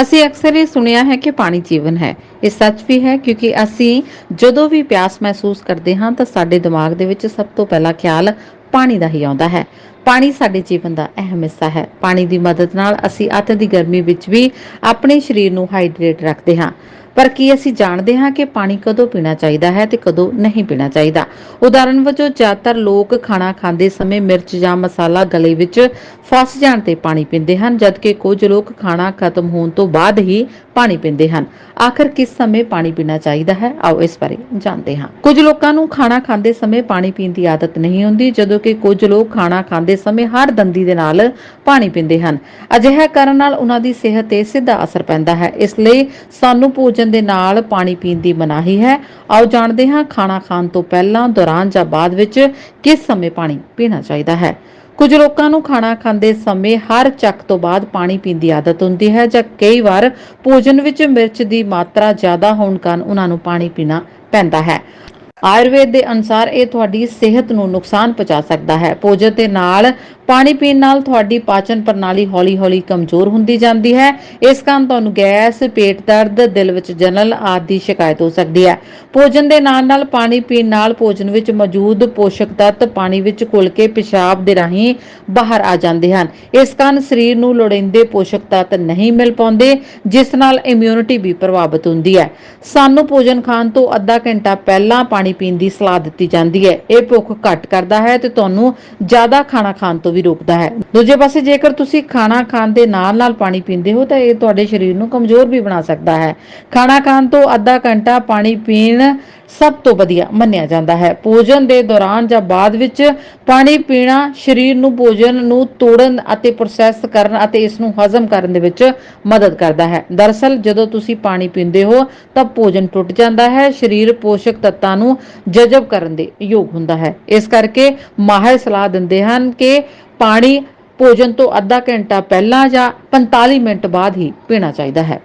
ਅਸੀਂ ਅਕਸਰ ਇਹ ਸੁਣਿਆ ਹੈ ਕਿ ਪਾਣੀ ਜੀਵਨ ਹੈ। ਇਹ ਸੱਚ ਵੀ ਹੈ ਕਿਉਂਕਿ ਅਸੀਂ ਜਦੋਂ ਵੀ ਪਿਆਸ ਮਹਿਸੂਸ ਕਰਦੇ ਹਾਂ ਤਾਂ ਸਾਡੇ ਦਿਮਾਗ ਦੇ ਵਿੱਚ ਸਭ ਤੋਂ ਪਹਿਲਾ ਖਿਆਲ ਪਾਣੀ ਦਾ ਹੀ ਆਉਂਦਾ ਹੈ। ਪਾਣੀ ਸਾਡੇ ਜੀਵਨ ਦਾ ਅਹਿਮ ਹਿੱਸਾ ਹੈ। ਪਾਣੀ ਦੀ ਮਦਦ ਨਾਲ ਅਸੀਂ ਅੱਤ ਦੀ ਗਰਮੀ ਵਿੱਚ ਵੀ ਆਪਣੇ ਸਰੀਰ ਨੂੰ ਹਾਈਡਰੇਟ ਰੱਖਦੇ ਹਾਂ। ਪਰ ਕੀ ਅਸੀਂ ਜਾਣਦੇ ਹਾਂ ਕਿ ਪਾਣੀ ਕਦੋਂ ਪੀਣਾ ਚਾਹੀਦਾ ਹੈ ਤੇ ਕਦੋਂ ਨਹੀਂ ਪੀਣਾ ਚਾਹੀਦਾ? ਉਦਾਹਰਣ ਵਜੋਂ, ਜ਼ਿਆਦਾਤਰ ਲੋਕ ਖਾਣਾ ਖਾਂਦੇ ਸਮੇਂ ਮਿਰਚ ਜਾਂ ਮਸਾਲਾ ਗਲੇ ਵਿੱਚ ਫਸ ਜਾਣ ਤੇ ਪਾਣੀ ਪੀਂਦੇ ਹਨ, ਜਦਕਿ ਕੁਝ ਲੋਕ ਖਾਣਾ ਖਤਮ ਹੋਣ ਤੋਂ ਬਾਅਦ ਹੀ ਪਾਣੀ ਪੀਂਦੇ ਹਨ। ਆਖਰ ਕਿਸ ਸਮੇਂ ਪਾਣੀ ਪੀਣਾ ਚਾਹੀਦਾ ਹੈ? ਆਓ ਇਸ ਬਾਰੇ ਜਾਣਦੇ ਹਾਂ। ਕੁਝ ਲੋਕਾਂ ਨੂੰ ਖਾਣਾ ਖਾਂਦੇ ਸਮੇਂ ਪਾਣੀ ਪੀਣ ਦੀ ਆਦਤ ਨਹੀਂ ਹੁੰਦੀ ਜਦੋਂ ਕਿ ਕੁਝ ਲੋਕ ਖਾਣਾ ਖਾਂਦੇ ਸਮੇਂ ਹਰ ਦੰਦੀ ਦੇ ਨਾਲ ਪਾਣੀ ਪੀਂਦੇ ਹਨ। ਅਜਿਹਾ ਕਰਨ ਨਾਲ ਉਹਨਾਂ ਦੀ ਸਿਹਤ ਤੇ ਸਿੱਧਾ ਅਸਰ ਪੈਂਦਾ ਹੈ। ਇਸ ਲਈ ਸਾਨੂੰ ਭੋਜਨ ਦੇ ਨਾਲ ਪਾਣੀ ਪੀਣ ਦੀ ਮਨਾਹੀ ਹੈ। ਆਓ ਜਾਣਦੇ ਹਾਂ ਖਾਣਾ ਖਾਣ ਤੋਂ ਪਹਿਲਾਂ, ਦੌਰਾਨ ਜਾਂ ਬਾਅਦ ਵਿੱਚ ਕਿਸ ਸਮੇਂ ਪਾਣੀ ਪੀਣਾ ਚਾਹੀਦਾ ਹੈ। ਕੁਝ ਲੋਕਾਂ ਨੂੰ ਖਾਣਾ ਖਾਂਦੇ ਸਮੇਂ ਹਰ ਚੱਕ ਤੋਂ ਬਾਅਦ ਪਾਣੀ ਪੀਣ ਦੀ ਆਦਤ ਹੁੰਦੀ ਹੈ ਜਾਂ ਕਈ ਵਾਰ ਭੋਜਨ ਵਿੱਚ ਮਿਰਚ ਦੀ ਮਾਤਰਾ ਜ਼ਿਆਦਾ ਹੋਣ ਕਾਰਨ ਉਹਨਾਂ ਨੂੰ ਪਾਣੀ ਪੀਣਾ ਪੈਂਦਾ ਹੈ। ਆਯੁਰਵੇਦ ਦੇ ਅਨੁਸਾਰ ਇਹ ਤੁਹਾਡੀ ਸਿਹਤ ਨੂੰ ਨੁਕਸਾਨ ਪਹੁੰਚਾ ਸਕਦਾ ਹੈ। ਭੋਜਨ ਦੇ ਨਾਲ ਪਾਣੀ ਪੀਣ ਨਾਲ ਤੁਹਾਡੀ ਪਾਚਨ ਪ੍ਰਣਾਲੀ ਹੌਲੀ-ਹੌਲੀ ਕਮਜ਼ੋਰ ਹੁੰਦੀ ਜਾਂਦੀ ਹੈ। ਇਸ ਕਾਰਨ ਤੁਹਾਨੂੰ ਗੈਸ, ਪੇਟ ਦਰਦ, ਦਿਲ ਵਿੱਚ ਜਲਨ ਆਦਿ ਦੀ ਸ਼ਿਕਾਇਤ ਹੋ ਸਕਦੀ ਹੈ। ਭੋਜਨ ਦੇ ਨਾਲ-ਨਾਲ ਪਾਣੀ ਪੀਣ ਨਾਲ ਭੋਜਨ ਵਿੱਚ ਮੌਜੂਦ ਪੋਸ਼ਕ ਤੱਤ ਪਾਣੀ ਵਿੱਚ ਘੁਲ ਕੇ ਪਿਸ਼ਾਬ ਦੇ ਰਾਹੀਂ ਬਾਹਰ ਆ ਜਾਂਦੇ ਹਨ। ਇਸ ਕਾਰਨ ਸਰੀਰ ਨੂੰ ਲੋੜੀਂਦੇ ਪੋਸ਼ਕ ਤੱਤ ਨਹੀਂ ਮਿਲ ਪਾਉਂਦੇ, ਜਿਸ ਨਾਲ ਇਮਿਊਨਿਟੀ ਵੀ ਪ੍ਰਭਾਵਿਤ ਹੁੰਦੀ ਹੈ। ਸਾਨੂੰ ਭੋਜਨ ਖਾਣ ਤੋਂ ਅੱਧਾ ਘੰਟਾ ਪਹਿਲਾਂ ਪਾਣੀ ਪੀਣ ਦੀ ਸਲਾਹ ਦਿੱਤੀ ਜਾਂਦੀ ਹੈ। ਇਹ ਭੁੱਖ ਘੱਟ ਕਰਦਾ ਹੈ ਤੇ ਤੁਹਾਨੂੰ ਜ਼ਿਆਦਾ ਖਾਣਾ ਖਾਣ ਤੋਂ ਵੀ ਰੋਕਦਾ ਹੈ। ਦੂਜੇ ਪਾਸੇ ਜੇਕਰ ਤੁਸੀਂ ਖਾਣਾ ਖਾਣ ਦੇ ਨਾਲ-ਨਾਲ ਪਾਣੀ ਪੀਂਦੇ ਹੋ, ਤਾਂ ਇਹ ਤੁਹਾਡੇ ਸਰੀਰ ਨੂੰ ਕਮਜ਼ੋਰ ਵੀ ਬਣਾ ਸਕਦਾ ਹੈ। ਖਾਣਾ ਖਾਣ ਤੋਂ ਅੱਧਾ ਘੰਟਾ ਪਾਣੀ ਪੀਣ ਸਭ ਤੋਂ ਵਧੀਆ ਮੰਨਿਆ ਜਾਂਦਾ ਹੈ। ਭੋਜਨ ਦੇ ਦੌਰਾਨ ਜਾਂ ਬਾਅਦ ਵਿੱਚ ਪਾਣੀ ਪੀਣਾ ਸਰੀਰ ਨੂੰ ਭੋਜਨ ਨੂੰ ਤੋੜਨ ਅਤੇ ਪ੍ਰੋਸੈਸ ਕਰਨ ਅਤੇ ਇਸ ਨੂੰ ਹਜ਼ਮ ਕਰਨ ਦੇ ਵਿੱਚ ਮਦਦ ਕਰਦਾ ਹੈ। ਦਰਅਸਲ, ਜਦੋਂ ਤੁਸੀਂ ਪਾਣੀ ਪੀਂਦੇ ਹੋ, ਤਾਂ ਭੋਜਨ ਟੁੱਟ ਜਾਂਦਾ ਹੈ। ਸਰੀਰ ਪੋਸ਼ਕ ਤੱਤਾਂ ਨੂੰ ਜਜ਼ਬ ਕਰਨ ਦੇ ਯੋਗ ਹੁੰਦਾ ਹੈ। ਇਸ ਕਰਕੇ ਮਾਹਿਰ ਸਲਾਹ ਦਿੰਦੇ ਹਨ ਕਿ ਪਾਣੀ ਭੋਜਨ ਤੋਂ ਅੱਧਾ ਘੰਟਾ ਪਹਿਲਾਂ ਜਾਂ 45 ਮਿੰਟ ਬਾਅਦ ਹੀ ਪੀਣਾ ਚਾਹੀਦਾ ਹੈ।